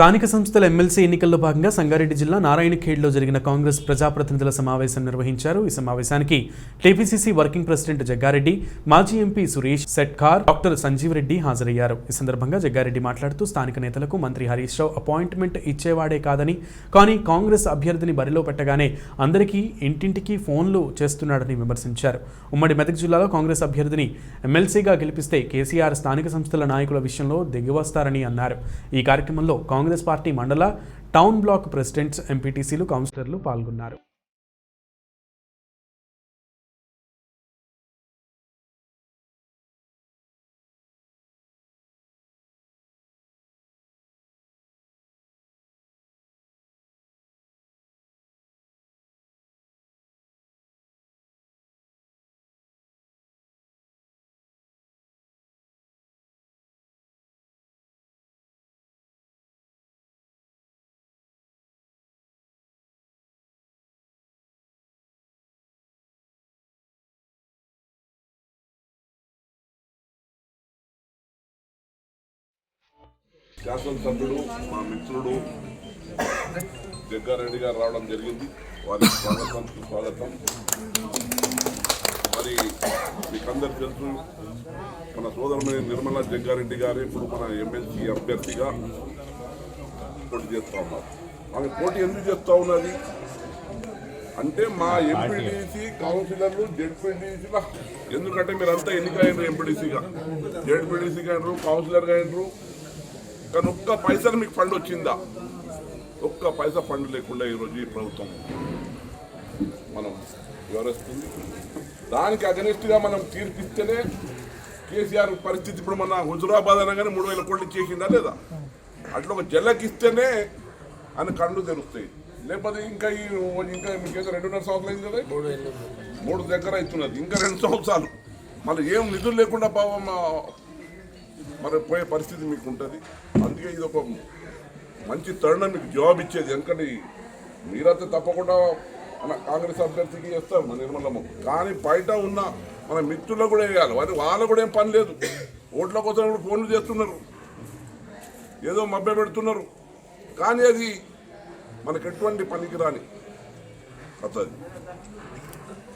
స్థానిక సంస్థల ఎమ్మెల్సీ ఎన్నికల్లో భాగంగా సంగారెడ్డి జిల్లా నారాయణఖేడ్లో జరిగిన కాంగ్రెస్ ప్రజాప్రతినిధుల సమావేశం నిర్వహించారు. ఈ సమావేశానికి టీపీసీసీ వర్కింగ్ ప్రెసిడెంట్ జగ్గారెడ్డి మాజీ ఎంపీ సురేష్ సెట్కార్ డాక్టర్ సంజీవ్ రెడ్డి హాజరయ్యారు. ఈ సందర్భంగా జగ్గారెడ్డి మాట్లాడుతూ స్థానిక నేతలకు మంత్రి హరీష్ రావు అపాయింట్మెంట్ ఇచ్చేవాడే కాదని కానీ కాంగ్రెస్ అభ్యర్థిని బరిలో పెట్టగానే అందరికీ ఇంటింటికి ఫోన్లు చేస్తున్నాడని విమర్శించారు. ఉమ్మడి మెదక్ జిల్లాలో కాంగ్రెస్ అభ్యర్థిని ఎమ్మెల్సీగా గెలిపిస్తే కేసీఆర్ స్థానిక సంస్థల నాయకుల విషయంలో దిగివస్తారని అన్నారు. ఈ కార్యక్రమంలో Congress party mandal town block presidents ఎంపీటీసీలు కౌన్సిలర్లు పాల్గొన్నారు. శాసనసభ్యుడు మా మిత్రుడు జగ్గారెడ్డి గారు రావడం జరిగింది. వారికి స్వాగతం స్వాగతం మరి మీకందరు తెలుసు మన సోదరుని నిర్మలా జగ్గారెడ్డి గారు ఇప్పుడు మన ఎమ్మెల్సీ అభ్యర్థిగా పోటీ చేస్తూ ఉన్నారు. ఆమె పోటీ ఎందుకు చేస్తూ ఉన్నది? అంటే మా ఎంపీడీసీ కౌన్సిలర్లు జెడ్పీడీసీల ఎందుకంటే మీరంతా ఎన్నికైనారు ఎంపీడీసీగా జెడ్పీడీసీగా అయినరు కౌన్సిలర్గా అయినరు కానీ ఒక్క పైసలు మీకు ఫండ్ వచ్చిందా? ఒక్క పైసా ఫండ్ లేకుండా ఈరోజు ఈ ప్రభుత్వం మనం వివరిస్తుంది దానికి అగనిస్ట్గా మనం తీర్పిస్తేనే కేసీఆర్ పరిస్థితి ఇప్పుడు మన హుజురాబాద్ అనగానే మూడు వేల కోట్లు చేసిందా లేదా? అట్లా ఒక జల్లకిస్తేనే అని కళ్ళు తెరుస్తాయి. లేకపోతే ఇంకా ఈ ఇంకా మీకేదో రెండున్నర సంవత్సరాలు అయింది కదా? మూడు దగ్గర అవుతున్నది. ఇంకా రెండు సంవత్సరాలు. మళ్ళీ ఏం నిధులు లేకుండా పాపం మరి పోయే పరిస్థితి మీకు ఉంటుంది అందుకే ఇది ఒక మంచి తరుణం మీకు జవాబు ఇచ్చేది. ఎందుకంటే మీరైతే తప్పకుండా మన కాంగ్రెస్ అభ్యర్థికి చేస్తారు మన నిర్మలమ్మ. కానీ బయట ఉన్న మన మిత్రులకు కూడా వేయాలి. వారి వాళ్ళకు కూడా ఏం పని లేదు. ఓట్ల కోసం కూడా ఫోన్లు చేస్తున్నారు. ఏదో మభ్య పెడుతున్నారు. కానీ అది మనకు ఎటువంటి పనికిరాని కథ అది.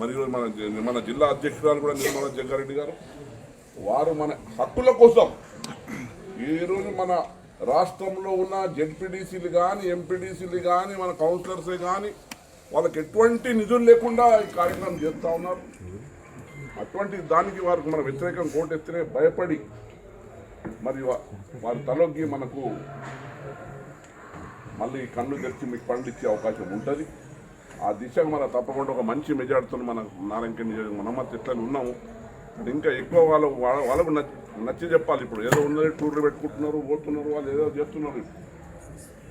మరి మన మన జిల్లా అధ్యక్షురాలు కూడా నిర్మలా జగ్గారెడ్డి గారు. వారు మన హక్కుల కోసం ఈరోజు మన రాష్ట్రంలో ఉన్న జెడ్పీడీసీలు కానీ ఎంపీడీసీలు కానీ మన కౌన్సిలర్సే కానీ వాళ్ళకి ఎటువంటి నిధులు లేకుండా ఈ కార్యక్రమం చేస్తూ ఉన్నారు. అటువంటి దానికి వారికి మన వ్యతిరేకం కోటెత్తినే భయపడి మరి వారి తలొగ్గి మనకు మళ్ళీ కళ్ళు తెరిచి మీకు పండు ఇచ్చే అవకాశం ఉంటుంది. ఆ దిశగా మన తప్పకుండా ఒక మంచి మెజార్టీతో మన నారాయణ నియోజకవర్గం మనం ఎట్లా ఉన్నాము. ఇంకా ఎక్కువ వాళ్ళు వాళ్ళ- వాళ్ళకు నచ్చి నచ్చి చెప్పాలి ఇప్పుడు. ఏదో ఉన్నది టూర్లు పెట్టుకుంటున్నారు పోతున్నారు వాళ్ళు ఏదో చేస్తున్నారు.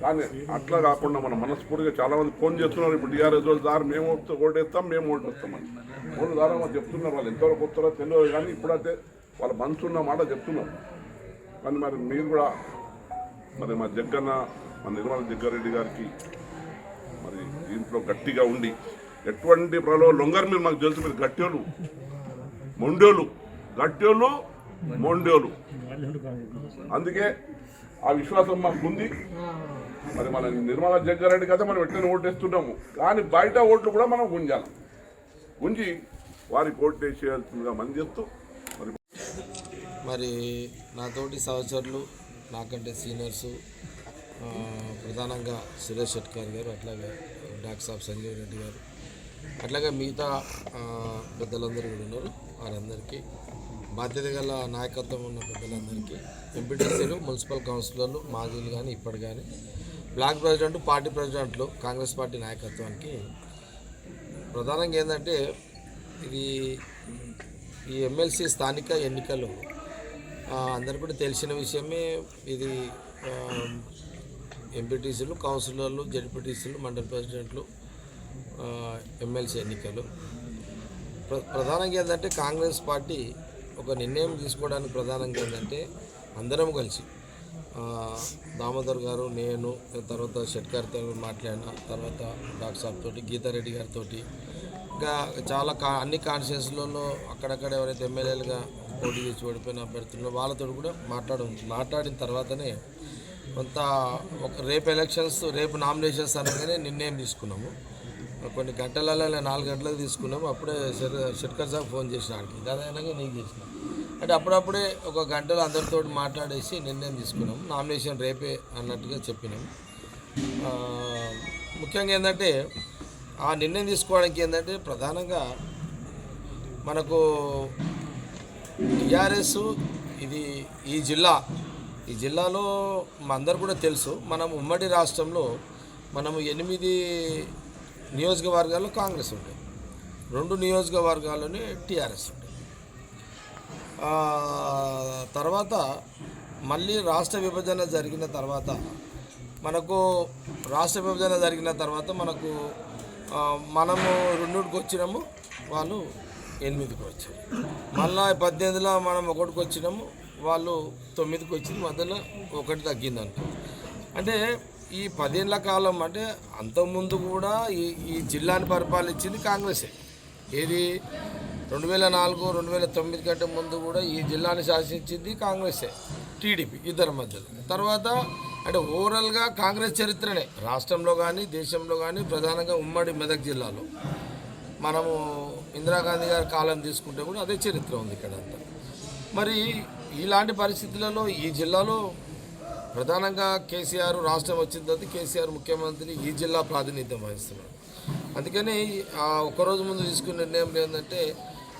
కానీ అట్లా కాకుండా మన మనస్ఫూర్తిగా చాలా మంది ఫోన్ చేస్తున్నారు. ఇప్పుడు టీఆర్ఎస్ వాళ్ళు సార్ మేము ఓటేస్తాం మేము ఓటేస్తామని ఫోన్ ద్వారా మాకు చెప్తున్నారు. వాళ్ళు ఎంతవరకు వస్తారో తెలియదు కానీ ఇప్పుడైతే వాళ్ళ మనసు ఉన్న మాట చెప్తున్నారు. కానీ మరి మీరు కూడా మరి మా జగ్గన్న మా నిర్మల జగ్గారెడ్డి గారికి మరి దీంట్లో గట్టిగా ఉండి ఎటువంటి ప్రలో లొంగర్ మీరు మాకు తెలుసు మీరు గట్టోళ్ళు మొండోళ్ళు గట్టోళ్ళు మొండోళ్ళు అందుకే ఆ విశ్వాసం మాకు ఉంది. మరి మన నిర్మల జగ్గారెడ్డి కదా మనం ఎట్లనే ఓటేస్తున్నాము కానీ బయట ఓట్లు కూడా మనం గుంజాలి. గుంజి వారికి ఓటేసేయాల్సిందిగా మంది చేస్తూ మరి మరి నాతోటి సహచరులు నాకంటే సీనియర్స్ ప్రధానంగా సురేష్ షెట్కర్ గారు అట్లాగే డాక్టర్ సాబ్ సంజయ్ రెడ్డి గారు అట్లాగే మిగతా పెద్దలందరూ కూడా ఉన్నారు. వారందరికీ బాధ్యత గల నాయకత్వం ఉన్న పెద్దలందరికీ ఎంపీటీసీలు మున్సిపల్ కౌన్సిలర్లు మాజీలు కానీ ఇప్పటి కానీ బ్లాక్ ప్రెసిడెంట్ పార్టీ ప్రెసిడెంట్లు కాంగ్రెస్ పార్టీ నాయకత్వానికి ప్రధానంగా ఏంటంటే ఇది ఈ ఎమ్మెల్సీ స్థానిక ఎన్నికలు. ఆ, అందరికీ కూడా తెలిసిన విషయమే ఇది ఎంపీటీసీలు కౌన్సిలర్లు జడ్పీటీసీలు మండల ప్రెసిడెంట్లు ఎమ్మెల్సీ ఎన్నికలు. ప్ర ప్రధానంగా ఏంటంటే కాంగ్రెస్ పార్టీ ఒక నిర్ణయం తీసుకోవడానికి ప్రధానంగా ఏంటంటే అందరం కలిసి దామోదర్ గారు నేను తర్వాత షెట్కర్తో మాట్లాడిన తర్వాత డాక్టర్ సాబ్ తోటి గీతారెడ్డి గారితో ఇంకా చాలా కా అన్ని కాన్స్టిట్యూన్సీలలో అక్కడక్కడ ఎవరైతే ఎమ్మెల్యేలుగా పోటీ చేసి ఓడిపోయిన అభ్యర్థులు వాళ్ళతో కూడా మాట్లాడు మాట్లాడిన తర్వాతనే కొంత ఒక రేపు ఎలక్షన్స్ రేపు నామినేషన్స్ అనగానే నిర్ణయం తీసుకున్నాము. కొన్ని గంటలలో నాలుగు గంటలకు తీసుకున్నాము అప్పుడే షెట్కర్ సాబ్ ఫోన్ చేసిన ఆడికి. దాదాపు నీకు చేసిన. అంటే అప్పుడప్పుడే ఒక గంటలో అందరితో మాట్లాడేసి నిర్ణయం తీసుకున్నాం. నామినేషన్ రేపే అన్నట్టుగా చెప్పినాం. ముఖ్యంగా ఏంటంటే ఆ నిర్ణయం తీసుకోవడానికి ఏంటంటే ప్రధానంగా మనకు టీఆర్ఎస్ ఇది ఈ జిల్లా ఈ జిల్లాలో అందరు కూడా తెలుసు. మనం ఉమ్మడి రాష్ట్రంలో మనము ఎనిమిది నియోజకవర్గాల్లో కాంగ్రెస్ ఉంటాయి రెండు నియోజకవర్గాల్లోనే టీఆర్ఎస్ ఉంటాయి తర్వాత మళ్ళీ రాష్ట్ర విభజన జరిగిన తర్వాత మనకు రాష్ట్ర విభజన జరిగిన తర్వాత మనకు మనము రెండుకి వచ్చినాము వాళ్ళు ఎనిమిదికి వచ్చారు. మళ్ళీ పద్దెనిమిదిలో మనం ఒకటికి వచ్చినాము వాళ్ళు తొమ్మిదికి వచ్చింది మధ్యలో ఒకటి తగ్గిందంట. అంటే ఈ పదేళ్ళ కాలం అంటే అంతకుముందు కూడా ఈ ఈ జిల్లాని పరిపాలించింది కాంగ్రెసే. ఏది రెండు వేల నాలుగు రెండు వేల తొమ్మిది కంటే ముందు కూడా ఈ జిల్లాని శాసించింది కాంగ్రెసే టీడీపీ ఇద్దరి మధ్యలో. తర్వాత అంటే ఓవరాల్గా కాంగ్రెస్ చరిత్రనే. రాష్ట్రంలో కానీ దేశంలో కానీ ప్రధానంగా ఉమ్మడి మెదక్ జిల్లాలో. మనము ఇందిరాగాంధీ గారి కాలం తీసుకుంటే కూడా అదే చరిత్ర ఉంది ఇక్కడ అంతా మరి ఇలాంటి పరిస్థితులలో ఈ జిల్లాలో ప్రధానంగా కేసీఆర్ రాష్ట్రం వచ్చిన తర్వాత కేసీఆర్ ముఖ్యమంత్రి ఈ జిల్లా ప్రాతినిధ్యం వహిస్తున్నాడు అందుకని ఒకరోజు ముందు తీసుకున్న నిర్ణయం ఏంటంటే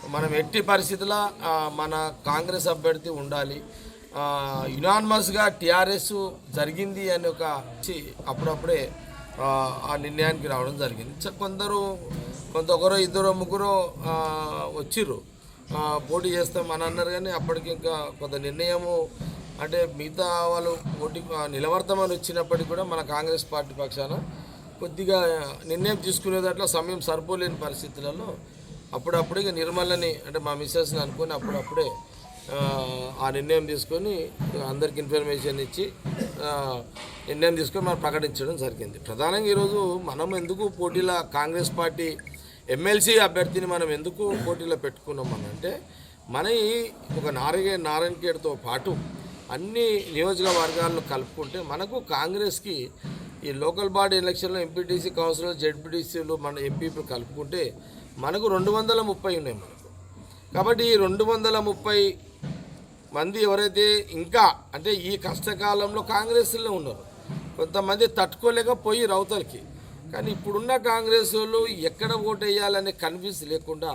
మనం ఎట్టి పరిస్థితుల మన కాంగ్రెస్ అభ్యర్థి ఉండాలి. యునాన్మస్గా టీఆర్ఎస్ జరిగింది అని ఒక చి- అప్పుడప్పుడే ఆ, నిర్ణయానికి రావడం జరిగింది. కొందరు కొంత ఒకరో ఇద్దరు ముగ్గురు వచ్చిర్రు. పోటీ చేస్తాం అని అన్నారు కానీ అప్పటికి ఇంకా కొంత నిర్ణయము అంటే మిగతా వాళ్ళు పోటీ ఆ, నిలబడతామని వచ్చినప్పటికీ కూడా మన కాంగ్రెస్ పార్టీ పక్షాన కొద్దిగా నిర్ణయం తీసుకునే దాంట్లో సమయం సరిపోలేని పరిస్థితులలో అప్పుడప్పుడు ఇక నిర్మలని అంటే మా మిస్సెస్ని అనుకొని అప్పుడప్పుడే ఆ, నిర్ణయం తీసుకొని అందరికి ఇన్ఫర్మేషన్ ఇచ్చి నిర్ణయం తీసుకొని మనం ప్రకటించడం జరిగింది. ప్రధానంగా ఈరోజు మనం ఎందుకు పోటీలో కాంగ్రెస్ పార్టీ ఎమ్మెల్సీ అభ్యర్థిని మనం ఎందుకు పోటీలో పెట్టుకున్నాం అని అంటే మన ఒక నారాయణ నారాయణఖేడ్తో పాటు అన్ని నియోజకవర్గాలను కలుపుకుంటే మనకు కాంగ్రెస్కి ఈ లోకల్ బాడీ ఎలక్షన్లో ఎంపీటీసీ కౌన్సిలర్ జెడ్పీటీసీలు మన ఎంపీలు కలుపుకుంటే మనకు రెండు వందల ముప్పై ఉన్నాయి మనకు. కాబట్టి ఈ రెండు వందల ముప్పై మంది ఎవరైతే ఇంకా అంటే ఈ కష్టకాలంలో కాంగ్రెస్లో ఉన్నారు కొంతమంది తట్టుకోలేక పోయి రౌతలకి. కానీ ఇప్పుడున్న కాంగ్రెస్ వాళ్ళు ఎక్కడ ఓటేయాలనే కన్ఫ్యూజ్ లేకుండా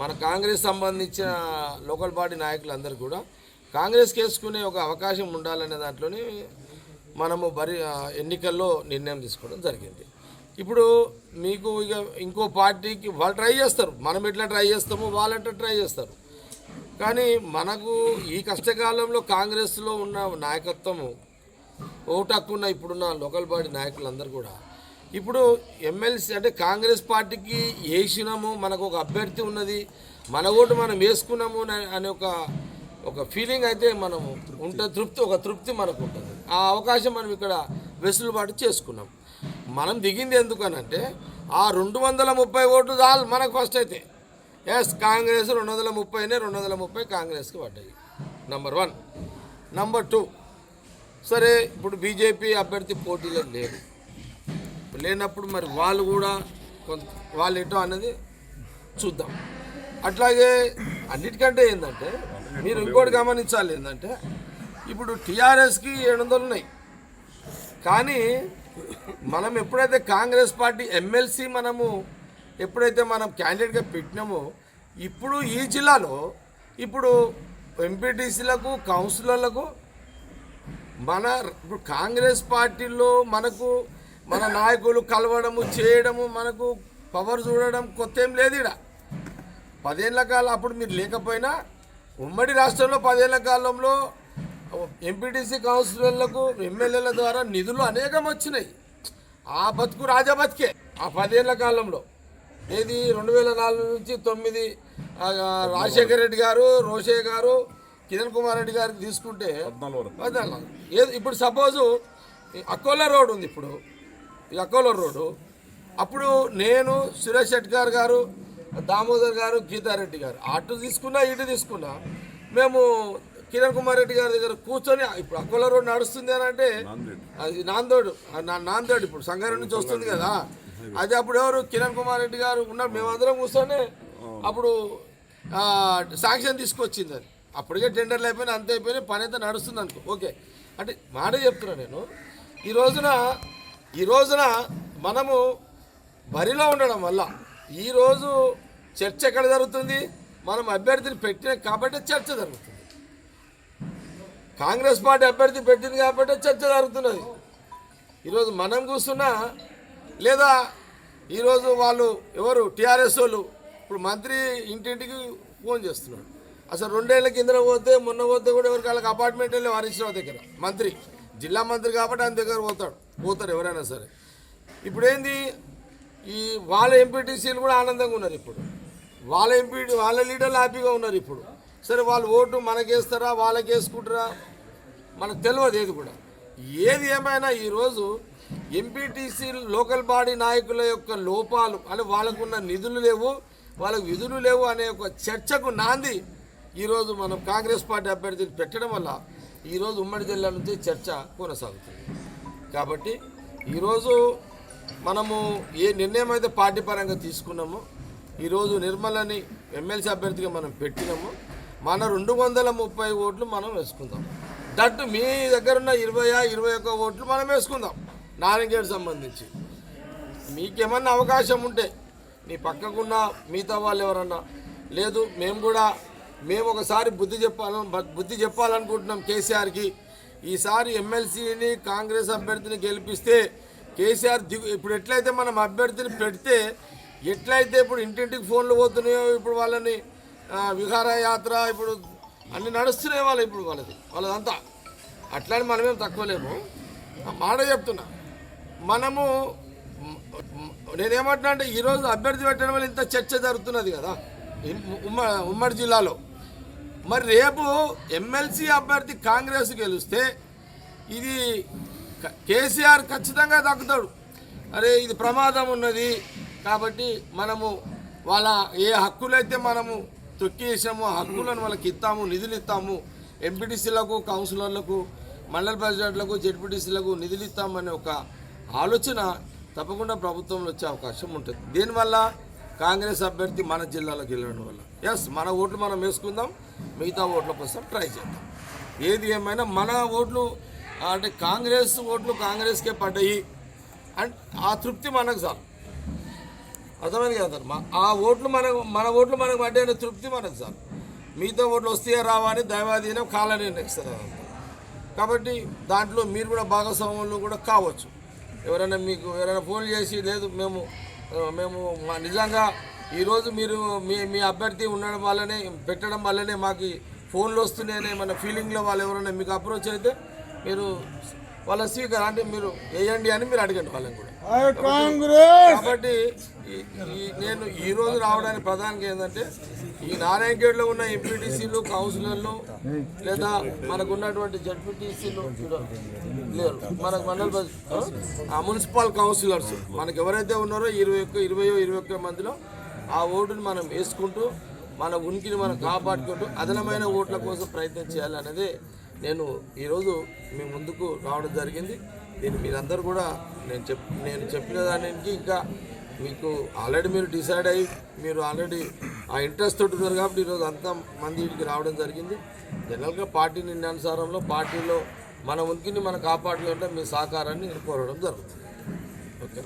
మన కాంగ్రెస్ సంబంధించిన లోకల్ బాడీ నాయకులందరూ కూడా కాంగ్రెస్కి వేసుకునే ఒక అవకాశం ఉండాలనే దాంట్లోనే మనము బరి ఎన్నికల్లో నిర్ణయం తీసుకోవడం జరిగింది. ఇప్పుడు మీకు ఇక ఇంకో పార్టీకి వాళ్ళు ట్రై చేస్తారు. మనం ఎట్లా ట్రై చేస్తామో వాళ్ళట్లా ట్రై చేస్తారు. కానీ మనకు ఈ కష్టకాలంలో కాంగ్రెస్లో ఉన్న నాయకత్వము ఓటు ఉన్న ఇప్పుడున్న లోకల్ బాడీ నాయకులందరూ కూడా ఇప్పుడు ఎమ్మెల్సీ అంటే కాంగ్రెస్ పార్టీకి వేసినాము మనకు ఒక అభ్యర్థి ఉన్నది మన ఓటు మనం వేసుకున్నాము అనే ఒక ఒక ఫీలింగ్ అయితే మనము ఉంటే తృప్తి ఒక తృప్తి మనకు ఉంటుంది ఆ అవకాశం మనం ఇక్కడ వెసులుబాటు చేసుకున్నాం. మనం దిగింది ఎందుకనంటే ఆ రెండు వందల ముప్పై ఓట్లు చాలు మనకు ఫస్ట్ అయితే. ఎస్ కాంగ్రెస్ రెండు వందల ముప్పైనే రెండు వందల ముప్పై కాంగ్రెస్కి పడ్డాయి. నంబర్ వన్ నంబర్ టూ సరే ఇప్పుడు బీజేపీ అభ్యర్థి పోటీలో లేరు. లేనప్పుడు మరి వాళ్ళు కూడా కొంత వాళ్ళు ఎటో అన్నది చూద్దాం. అట్లాగే అన్నిటికంటే ఏంటంటే మీరు ఇంకోటి గమనించాలి ఏంటంటే ఇప్పుడు టీఆర్ఎస్కి ఏడు వందలు ఉన్నాయి కానీ మనం ఎప్పుడైతే కాంగ్రెస్ పార్టీ ఎమ్మెల్సీ మనము ఎప్పుడైతే మనం క్యాండిడేట్గా పెట్టినామో ఇప్పుడు ఈ జిల్లాలో ఇప్పుడు ఎంపీటీసీలకు కౌన్సిలర్లకు మన ఇప్పుడు కాంగ్రెస్ పార్టీలో మనకు మన నాయకులు కలవడము చేయడము మనకు పవర్ చూడడం కొత్త ఏం లేదు ఇక్కడ పదేళ్ళ కాలం అప్పుడు మీరు లేకపోయినా ఉమ్మడి రాష్ట్రంలో పదేళ్ళ కాలంలో ఎంపీటీసీ కౌన్సిలర్లకు ఎమ్మెల్యేల ద్వారా నిధులు అనేకం వచ్చినాయి. ఆ బతుకు రాజా బతికే ఆ పదేళ్ళ కాలంలో. ఏది? రెండు వేల నాలుగు నుంచి తొమ్మిది. రాజశేఖర రెడ్డి గారు రోషే గారు కిరణ్ కుమార్ రెడ్డి గారికి తీసుకుంటే. ఏది? ఇప్పుడు సపోజు అకోలా రోడ్ ఉంది ఇప్పుడు. ఈ అకోలా రోడ్డు. అప్పుడు నేను సురేష్ షెట్కార్ గారు దామోదర్ గారు గీతారెడ్డి గారు. అటు తీసుకున్నా ఇటు తీసుకున్నా మేము కిరణ్ కుమార్ రెడ్డి గారి దగ్గర కూర్చొని ఇప్పుడు అకోల రోడ్ నడుస్తుంది అని అంటే అది నాందోడు నాందోడు నా- ఇప్పుడు సంగారెడ్డి నుంచి వస్తుంది కదా. అది అప్పుడు ఎవరు? కిరణ్ కుమార్ రెడ్డి గారు ఉన్నారు. మేమందరం కూర్చొని అప్పుడు శాంక్షన్ తీసుకొచ్చింది అది. అప్పటికే టెండర్లు అయిపోయినా అంత అయిపోయినా పని అయితే నడుస్తుంది అనుకో. ఓకే. అంటే మాట చెప్తున్నా నేను. ఈ రోజున ఈ రోజున మనము బరిలో ఉండడం వల్ల ఈరోజు చర్చ ఎక్కడ జరుగుతుంది? మనం అభ్యర్థిని పెట్టిన కాబట్టి చర్చ జరుగుతుంది. కాంగ్రెస్ పార్టీ అభ్యర్థి పెట్టింది కాబట్టి చర్చ జరుగుతున్నది. ఈరోజు మనం కూర్చున్నా లేదా ఈరోజు వాళ్ళు ఎవరు? టీఆర్ఎస్ వాళ్ళు. ఇప్పుడు మంత్రి ఇంటింటికి ఫోన్ చేస్తున్నాడు. అసలు రెండేళ్ళ కింద పోతే మొన్న పోతే కూడా ఎవరికి వాళ్ళకి అపార్ట్మెంట్ వెళ్ళి హరీశ్రావు దగ్గర. మంత్రి. జిల్లా మంత్రి కాబట్టి ఆయన దగ్గర పోతాడు. పోతాడు ఎవరైనా సరే. ఇప్పుడు ఏంది ఈ వాళ్ళ ఎంపీటీసీలు కూడా ఆనందంగా ఉన్నారు ఇప్పుడు. వాళ్ళ ఎంపీ వాళ్ళ లీడర్లు హ్యాపీగా ఉన్నారు ఇప్పుడు. సరే వాళ్ళు ఓటు మనకేస్తారా వాళ్ళకేసుకుంటారా? మనకు తెలియదు ఏది కూడా. ఏది ఏమైనా ఈరోజు ఎంపీటీసీ లోకల్ బాడీ నాయకుల యొక్క లోపాలు అంటే వాళ్ళకున్న నిధులు లేవు వాళ్ళకు విధులు లేవు అనే ఒక చర్చకు నాంది ఈరోజు మనం కాంగ్రెస్ పార్టీ అభ్యర్థిని పెట్టడం వల్ల ఈరోజు ఉమ్మడి జిల్లా నుంచి చర్చ కొనసాగుతుంది. కాబట్టి ఈరోజు మనము ఏ నిర్ణయం అయితే పార్టీ పరంగా తీసుకున్నామో ఈరోజు నిర్మలని ఎమ్మెల్సీ అభ్యర్థిగా మనం పెట్టినాము మన రెండు వందల ముప్పై ఓట్లు మనం వేసుకుందాం. దట్ మీ దగ్గర ఉన్న ఇరవై ఇరవై ఒక్క ఓట్లు మనం వేసుకుందాం నారాయణగేడ్ సంబంధించి. మీకేమన్నా అవకాశం ఉంటే నీ పక్కకున్న మిగతా వాళ్ళు ఎవరన్నా లేదు మేము కూడా మేము ఒకసారి బుద్ధి చెప్పాలను బుద్ధి చెప్పాలనుకుంటున్నాం కేసీఆర్కి. ఈసారి ఎమ్మెల్సీని కాంగ్రెస్ అభ్యర్థిని గెలిపిస్తే కేసీఆర్ దిగు ఇప్పుడు ఎట్లయితే మనం అభ్యర్థిని పెడితే ఎట్లయితే ఇప్పుడు ఇంటింటికి ఫోన్లు పోతున్నాయో ఇప్పుడు వాళ్ళని విహారయాత్ర ఇప్పుడు అన్ని నడుస్తున్నాయి వాళ్ళు ఇప్పుడు వాళ్ళది వాళ్ళదంతా. అట్లానే మనమేం తక్కువ లేము. మాట చెప్తున్నా. మనము నేనేమంటున్నా అంటే ఈరోజు అభ్యర్థి పెట్టడం వల్ల ఇంత చర్చ జరుగుతున్నది కదా ఉమ్మ ఉమ్మడి జిల్లాలో. మరి రేపు ఎమ్మెల్సీ అభ్యర్థి కాంగ్రెస్ గెలిస్తే ఇది కేసీఆర్ ఖచ్చితంగా తగ్గుతాడు అరే ఇది ప్రమాదం ఉన్నది. కాబట్టి మనము వాళ్ళ ఏ హక్కులైతే మనము తొక్కేసామో ఆ హక్కులను వాళ్ళకి ఇస్తాము నిధులు ఇస్తాము ఎంపీటీసీలకు కౌన్సిలర్లకు మండల ప్రెసిడెంట్లకు జెడ్పీటీసీలకు నిధులు ఇస్తామనే ఒక ఆలోచన తప్పకుండా ప్రభుత్వంలో వచ్చే అవకాశం ఉంటుంది. దీనివల్ల కాంగ్రెస్ అభ్యర్థి మన జిల్లాలోకి వెళ్ళడం వల్ల. ఎస్ మన ఓట్లు మనం వేసుకుందాం మిగతా ఓట్ల కోసం ట్రై చేద్దాం. ఏది ఏమైనా మన ఓట్లు అంటే కాంగ్రెస్ ఓట్లు కాంగ్రెస్కే పడ్డాయి. అండ్ ఆ తృప్తి మనకు చాలు. అర్థమైంది కదా మా- ఆ ఓట్లు మనకు మన ఓట్లు మనకు పడ్డాయనే తృప్తి మనకు చాలు. మిగతా ఓట్లు వస్తాయా రావా అని దైవాధీనం కాల నెక్స్ట్ కాబట్టి దాంట్లో మీరు కూడా భాగస్వాములు కూడా కావచ్చు. ఎవరైనా మీకు ఎవరైనా ఫోన్ చేసి లేదు మేము మేము మా నిజంగా ఈరోజు మీరు మీ మీ అభ్యర్థి ఉండడం వల్లనే పెట్టడం వల్లనే మాకు ఫోన్లు వస్తున్నాయనే మన ఫీలింగ్లో వాళ్ళు ఎవరైనా మీకు అప్రోచ్ అయితే మీరు వాళ్ళ స్వీకారం అంటే మీరు వేయండి అని మీరు అడగండి వాళ్ళని కూడా. కాబట్టి నేను ఈ రోజు రావడానికి ప్రధానంగా ఏంటంటే ఈ నారాయణగేడ్లో ఉన్న ఎంపీటీసీలు కౌన్సిలర్లు లేదా మనకు ఉన్నటువంటి జడ్పీటీసీలు లేరు. మనకు మండల మున్సిపల్ కౌన్సిలర్స్. మనకు ఎవరైతే ఉన్నారో ఇరవై ఒక్క ఇరవై ఇరవై ఒక్క మందిలో ఆ ఓటుని మనం వేసుకుంటూ మన ఉనికిని మనం కాపాడుకుంటూ అదనమైన ఓట్ల కోసం ప్రయత్నం చేయాలనేదే నేను ఈరోజు మీ ముందుకు రావడం జరిగింది. దీన్ని మీరందరూ కూడా నేను చెప్ నేను చెప్పిన దానికి ఇంకా మీకు ఆల్రెడీ మీరు డిసైడ్ అయ్యి మీరు ఆల్రెడీ ఆ ఇంట్రెస్ట్ తోటి కాబట్టి ఈరోజు అంతా మంది వీటికి రావడం జరిగింది. జనరల్గా పార్టీ నిర్ణయానుసారంలో పార్టీలో మన ఉనికిని మనం కాపాడుకుంటే మీ సహకారాన్ని నేను కోరడం జరుగుతుంది. ఓకే?